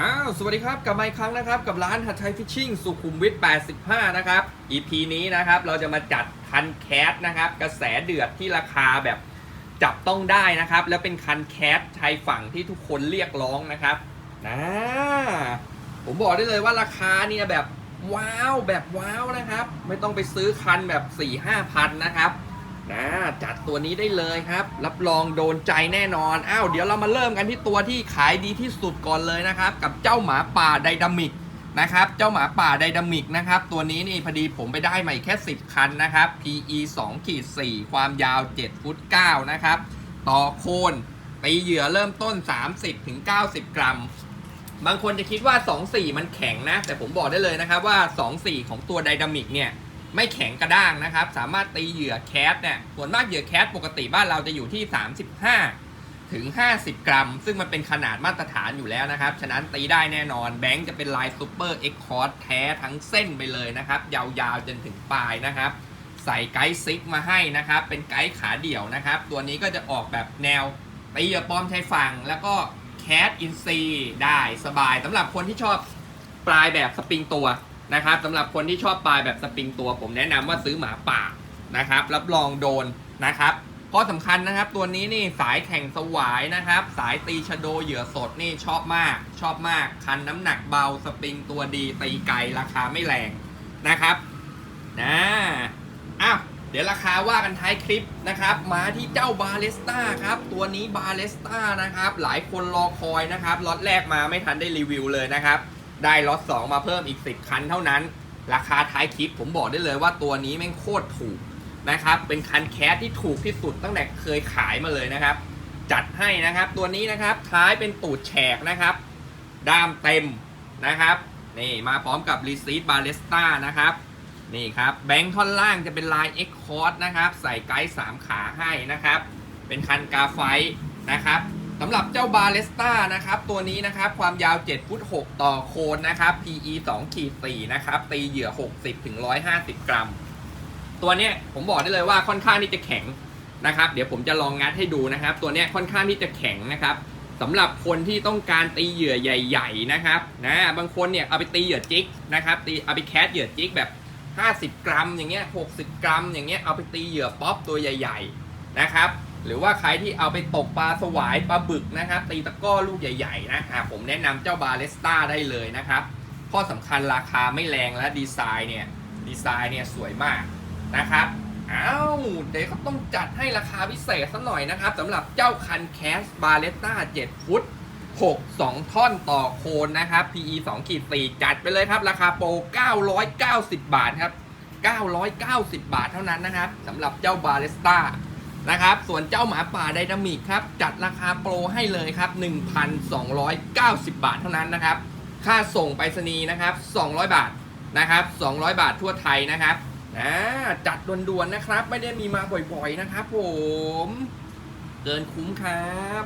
อ้าวสวัสดีครับกลับมาอีกครั้งนะครับ กับร้านหัดไทยฟิชชิ่งสุขุมวิท 85 นะครับ EP นี้นะครับเราจะมาจัดคันแคสนะครับ กระแสเดือดที่ราคาแบบจับต้องได้นะครับ แล้วเป็นคันแคสชายฝั่งที่ทุกคนเรียกร้องนะครับนะผมบอกได้เลยว่าราคาเนี่ยแบบว้าวแบบว้าวนะครับ ไม่ต้องไปซื้อคันแบบ4-5พันนะครับ นะจัดตัวนี้ได้เลยครับ รับรองโดนใจแน่นอนอ้าวเดี๋ยวเรามาเริ่มกันที่ตัวที่ขายดีที่สุดก่อนเลยนะครับ กับเจ้าหมาป่าไดนามิกนะครับเจ้าหมาป่าไดนามิกนะครับ ตัวนี้นี่พอดีผมไปได้มาแค่ 10 คันนะครับ PE 2ขีด4ความยาว7ฟุต9นะครับ ต่อโคนตีเหยื่อเริ่มต้น 30ถึง90 กรัม บางคนจะคิดว่า 2.4 มันแข็งนะ แต่ผมบอกได้เลยนะครับว่า 2.4 ของตัวไดนามิกเนี่ย ไม่แข็งกระด้างนะครับ สามารถตีเหยื่อแคสเนี่ยส่วนมากเหยื่อแคสปกติบ้านเราจะอยู่ที่ 35 ถึง 50 กรัม ซึ่งมันเป็นขนาดมาตรฐานอยู่แล้วนะครับ ฉะนั้นตีได้แน่นอนแบงค์จะเป็นลายซูเปอร์เอ็กคอร์ดแท้ทั้งเส้นไปเลยนะครับ ยาวๆจนถึงปลายนะครับ ใส่ไกด์ซิกมาให้นะครับ เป็นไกด์ขาเดี่ยวนะครับ ตัวนี้ก็จะออกแบบแนวตีเหยื่อปลอมชายฝั่งแล้วก็แคสอินซีได้สบายสำหรับคนที่ชอบปลายแบบสปริงตัว นะครับสำหรับคนที่ชอบปลายแบบสปริงตัวผมแนะนำว่าซื้อหมาป่านะครับ รับรองโดนนะครับข้อสำคัญนะครับ ตัวนี้นี่สายแข่งสวายนะครับ สายตีชะโดเหยื่อสดนี่ชอบมาก ชอบมาก คันน้ำหนักเบาสปริงตัวดีตีไกลราคาไม่แรงนะครับนะอ้าวเดี๋ยวราคาว่ากันท้ายคลิปนะครับมาที่เจ้าบาเลสต้าครับ ตัวนี้บาเลสต้านะครับ หลายคนรอคอยนะครับล็อตแรกมาไม่ทันได้รีวิวเลยนะครับ ได้ล็อต2มาเพิ่มอีก 10 คันเท่านั้น ราคาท้ายคลิปผมบอกได้เลยว่าตัวนี้แม่งโคตรถูกนะครับ เป็นคันแคสที่ถูกที่สุดตั้งแต่เคยขายมาเลยนะครับ จัดให้นะครับ ตัวนี้นะครับท้ายเป็นตูดแฉกนะครับ ด้ามเต็มนะครับนี่มาพร้อมกับรีซี b บาเลสต้านะครับนี่ครับแบงค์ท่อนล่างจะเป็นลาย X c o r d นะครับ ใส่ไกด์3ขาให้นะครับ เป็นคันกาไฟนะครับ สำหรับเจ้าบาเลสต้านะครับ ตัวนี้นะครับความยาว 7 ฟุต 6 ต่อโคนนะครับ PE 2ขีด4นะครับ ตีเหยื่อ 60ถึง150 กรัม ตัวเนี้ยผมบอกได้เลยว่าค่อนข้างที่จะแข็งนะครับ เดี๋ยวผมจะลองงัดให้ดูนะครับ ตัวเนี้ยค่อนข้างที่จะแข็งนะครับสำหรับคนที่ต้องการตีเหยื่อใหญ่ ๆนะครับนะบางคนเนี่ยเอาไปตีเหยื่อจิกนะครับตีเอาไปแคสเหยื่อจิกแบบ 50 กรัม อย่างเงี้ย60 กรัม อย่างเงี้ยเอาไปตีเหยื่อป๊อปตัวใหญ่ ๆ นะครับ หรือว่าใครที่เอาไปตกปลาสวายปลาบึกนะครับ ตีตะก้อลูกใหญ่ๆนะอะผมแนะนำเจ้าบาเลสต้าได้เลยนะครับ ข้อสำคัญราคาไม่แรงและดีไซน์เนี่ยดีไซน์เนี่ยสวยมากนะครับอ้าวเดี๋ยวก็ต้องจัดให้ราคาพิเศษสักหน่อยนะครับสำหรับเจ้าคันแคสบาเลสต้า7ฟุต6 2 ท่อนต่อโคนนะครับ PE 2ขีด4จัดไปเลยครับ ราคาโปร 990 บาทครับ 990 บาทเท่านั้นนะครับสำหรับเจ้าบาเลสต้า นะครับ ส่วนเจ้าหมาป่าไดนามิกครับ จัดราคาโปรให้เลยครับ 1,290 บาทเท่านั้นนะครับ ค่าส่งไปรษณีย์นะครับ 200 บาทนะครับ 200 บาททั่วไทยนะครับนะจัดด่วนๆนะครับ ไม่ได้มีมาบ่อยๆนะครับผม เกินคุ้มครับ